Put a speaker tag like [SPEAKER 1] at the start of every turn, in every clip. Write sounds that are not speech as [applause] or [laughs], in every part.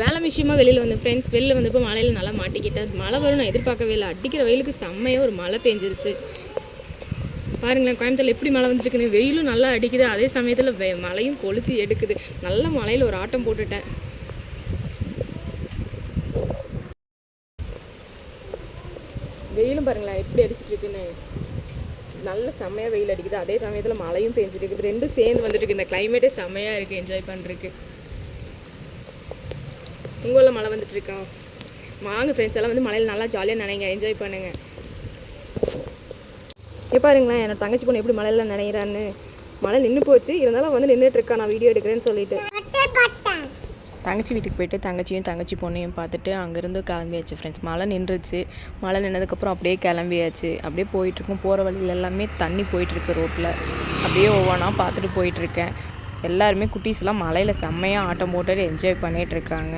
[SPEAKER 1] வேலை விஷயமா வெளியில் வந்து ஃப்ரெண்ட்ஸ் வெளியில் வந்தப்போ மழையில் நல்லா மாட்டிக்கிட்டேன் மழை வரும் நான் எதிர்பார்க்கவே இல்லை. அடிக்கிற வெயிலுக்கு செம்மையாக ஒரு மழை பெஞ்சிருச்சு. பாருங்களேன் கோயம்புத்தூர் எப்படி மழை வந்துருக்குன்னு. வெயிலும் நல்லா அடிக்குது. அதே சமயத்தில் வெ மழையும் கொளுத்தி எடுக்குது. நல்ல மழையில் ஒரு ஆட்டம் போட்டுட்டேன். வெயிலும் பாருங்களேன் எப்படி அடிச்சிட்டு இருக்குன்னு. நல்ல செம்மையாக வெயில் அடிக்குது. அதே சமயத்தில் மழையும் பெஞ்சிட்டு இருக்குது. ரெண்டும் சேர்ந்து வந்துட்டு இருக்கு இந்த கிளைமேட்டே செம்மையாக இருக்குது என்ஜாய் பண்ணுறதுக்கு உங்களில் மழை வந்துட்டு இருக்கா வாங்க ஃப்ரெண்ட்ஸ் எல்லாம் வந்து மழையில் நல்லா ஜாலியாக நினைங்க என்ஜாய் பண்ணுங்க. ஏ பாருங்களேன் என்னோட தங்கச்சி பொண்ணு எப்படி மழையில் நினைக்கிறான்னு மழை நின்று போச்சு இருந்தாலும் வந்து நின்றுட்டு நான் வீடியோ எடுக்கிறேன்னு சொல்லிட்டு. தங்கச்சி வீட்டுக்கு போயிட்டு தங்கச்சியும் தங்கச்சி பொண்ணையும் பார்த்துட்டு அங்கேருந்து கிளம்பியாச்சு ஃப்ரெண்ட்ஸ் மழை நின்றுச்சு. மழை நின்னதுக்கப்புறம் அப்படியே கிளம்பியாச்சு. அப்படியே போயிட்டுருக்கோம். போகிற வழியில் எல்லாமே தண்ணி போயிட்டுருக்கு ரோட்டில் அப்படியே ஒவ்வொன்றா பார்த்துட்டு போயிட்டுருக்கேன். எல்லாருமே குட்டீஸ்லாம் மலையில் செம்மையாக ஆட்டம் போட்டுட்டு என்ஜாய் பண்ணிகிட்டு இருக்காங்க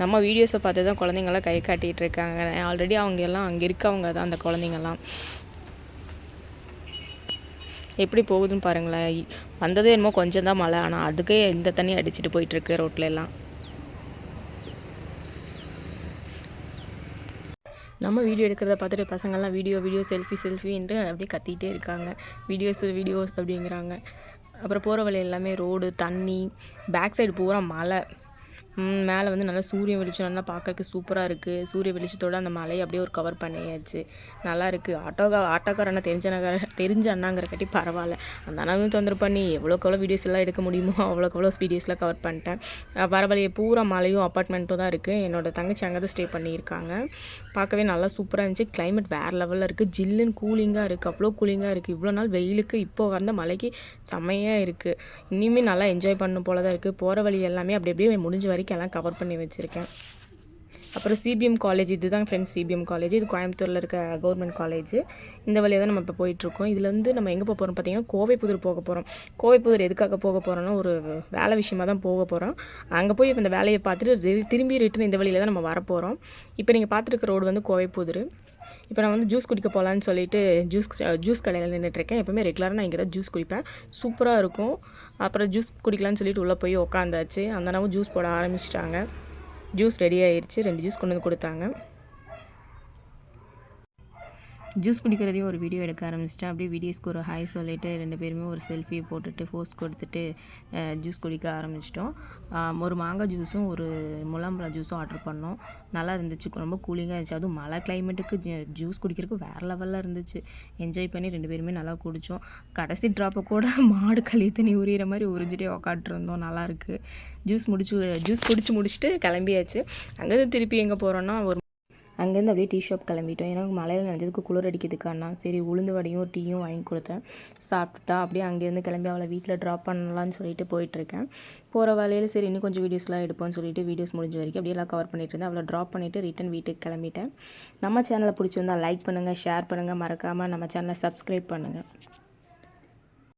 [SPEAKER 1] நம்ம வீடியோஸை பார்த்து தான் குழந்தைங்களாம் கை காட்டிகிட்டு இருக்காங்க ஆல்ரெடி அவங்க எல்லாம் அங்கே இருக்கவங்க தான் அந்த குழந்தைங்கள்லாம். எப்படி போகுதுன்னு பாருங்களேன். வந்ததே என்னமோ கொஞ்சம் தான் மழை ஆனால் அதுக்கே இந்த தண்ணி அடிச்சிட்டு போயிட்டுருக்கு ரோட்ல எல்லாம். நம்ம வீடியோ எடுக்கிறத பார்த்துட்டு பசங்கள்லாம் வீடியோ வீடியோ செல்ஃபி செல்ஃபின்ட்டு அப்படியே கத்திகிட்டே இருக்காங்க. வீடியோஸ் வீடியோஸ் அப்படிங்கிறாங்க. அப்புறம் போகிற வழி எல்லாமே ரோடு தண்ணி பேக் சைடு பூரா மலை மேலே வந்து நல்லா சூரிய வெளிச்சம் நல்லா பார்க்கறக்கு சூப்பராக இருக்குது சூரிய வெளிச்சத்தோடு அந்த மலையை அப்படியே ஒரு கவர் பண்ணியாச்சு. நல்லா இருக்குது ஆட்டோக்கா ஆட்டோக்கார அண்ணா தெரிஞ்ச நகர தெரிஞ்ச அண்ணாங்கிற கட்டி பரவாயில்ல. அந்த அண்ணாவையும் தொந்தரவு பண்ணி எவ்வளோக்கு எவ்வளோ வீடியோஸ் எல்லாம் எடுக்க முடியுமோ அவ்வளோக்கு எவ்வளோ வீடியோஸ்லாம் கவர் பண்ணிட்டேன். அஹ் பரவாயில்லையே பூரா மலையும் அப்பார்ட்மெண்ட்டும் தான் இருக்குது என்னோடய தங்கச்சி அங்கே தான் ஸ்டே பண்ணியிருக்காங்க. பார்க்கவே நல்லா சூப்பராக இருந்துச்சு. கிளைமேட் வேறு லெவலில் இருக்குது ஜில்லுன்னு கூலிங்காக இருக்குது அவ்வளோ கூலிங்காக இருக்குது இவ்வளோ நாள் வெயிலுக்கு இப்போ வந்த மலைக்கு செம்மையாக இருக்குது இன்னுமே நல்லா என்ஜாய் பண்ண போல தான் இருக்குது போகிற வழி எல்லாமே அப்படி அப்படியே முடிஞ்ச வரைக்கும் எல்லாம் கவர் பண்ணி வச்சுருக்கேன். அப்புறம் சிபிஎம் காலேஜ் இதுதான் ஃப்ரெண்ட்ஸ் சிபிஎம் காலேஜ் இது கோயம்புத்தூரில் இருக்க கவர்மெண்ட் காலேஜ் இந்த வழியாக தான் நம்ம இப்போ போயிட்டுருக்கோம். இதில் வந்து நம்ம எங்கே போக போகிறோம் பார்த்தீங்கன்னா கோவைப்புதூர் போக போகிறோம் கோவைப்புதூர் எதுக்காக போக போகிறோன்னா ஒரு வேலை விஷயமாக தான் போக போகிறோம் அங்கே போய் இந்த வேலையை பார்த்துட்டு ரி- திரும்பி ரிட்டர்ன் இந்த வழியில் தான் நம்ம வரப்போகிறோம் இப்போ நீங்கள் பார்த்துருக்க ரோடு வந்து கோவைப்புதூர். இப்போ நான் வந்து ஜூஸ் குடிக்க போகலான்னு சொல்லிட்டு ஜூஸ் ஜூஸ் கடையில் நின்றுட்டுருக்கேன் எப்போவுமே ரெகுலராக நான் இங்கே தான் ஜூஸ் குடிப்பேன். சூப்பராக இருக்கும். அப்புறம் ஜூஸ் குடிக்கலான்னு சொல்லிட்டு உள்ளே போய் உக்காந்தாச்சு. அந்த அண்ணாவும் ஜூஸ் போட ஆரம்பிச்சிட்டாங்க. ஜூஸ் ரெடி ஆயிருச்சு. ரெண்டு ஜூஸ் கொண்டு வந்து கொடுத்தாங்க. ஜூஸ் குடிக்கிறதையும் ஒரு வீடியோ எடுக்க ஆரம்பிச்சிட்டேன். அப்படியே வீடியோஸ்க்கு ஒரு ஹாய் சொல்லிட்டு ரெண்டு பேருமே ஒரு செல்ஃபி போட்டுட்டு ஃபோஸ் கொடுத்துட்டு ஜூஸ் குடிக்க ஆரம்பிச்சிட்டோம். ஒரு மாங்காய் ஜூஸும் ஒரு முலாம்பழம் ஜூஸும் ஆர்டர் பண்ணோம். நல்லா இருந்துச்சு. ரொம்ப கூலிங்காக இருந்துச்சு. அதுவும் மழை கிளைமேட்டுக்கு ஜூஸ் குடிக்கிறதுக்கு வேறு லெவலில் இருந்துச்சு. என்ஜாய் பண்ணி ரெண்டு பேருமே நல்லா குடித்தோம் கடைசி ட்ராப்பை கூட [laughs] மாடு கழி தண்ணி உரியிற மாதிரி உறிஞ்சிட்டே உக்காட்டுருந்தோம் நல்லாயிருக்கு ஜூஸ் முடிச்சு ஜூஸ் குடிச்சு முடிச்சுட்டு கிளம்பியாச்சு. அங்கேருந்து திருப்பி எங்கே போகிறோன்னா ஒரு அங்கேருந்து அப்படியே டீ ஷாப் கிளம்பிட்டோம். ஏன்னா மழையில் நினச்சதுக்கு குளிர் அடிக்குதுக்காண்ணா சரி உளுந்து வடையும் டீயும் வாங்கி கொடுத்தேன். சாப்பிட்டுட்டா அப்படியே அங்கேருந்து கிளம்பி அவளை வீட்டில் ட்ராப் பண்ணலான்னு சொல்லிட்டு போயிட்டுருக்கேன். போகிற வேலையில் சரி இன்னும் கொஞ்சம் வீடியோஸ்லாம் எடுப்போம்னு சொல்லிட்டு வீடியோஸ் முடிஞ்ச வரைக்கும் அப்படியே எல்லாம் கவர் பண்ணிட்டு இருந்தேன். அவளை ட்ராப் பண்ணிவிட்டு ரிட்டன் வீட்டுக்கு கிளம்பிட்டேன். நம்ம சேனலை பிடிச்சிருந்தா லைக் பண்ணுங்கள் ஷேர் பண்ணுங்கள் மறக்காமல் நம்ம சேனலை சப்ஸ்கிரைப் பண்ணுங்கள்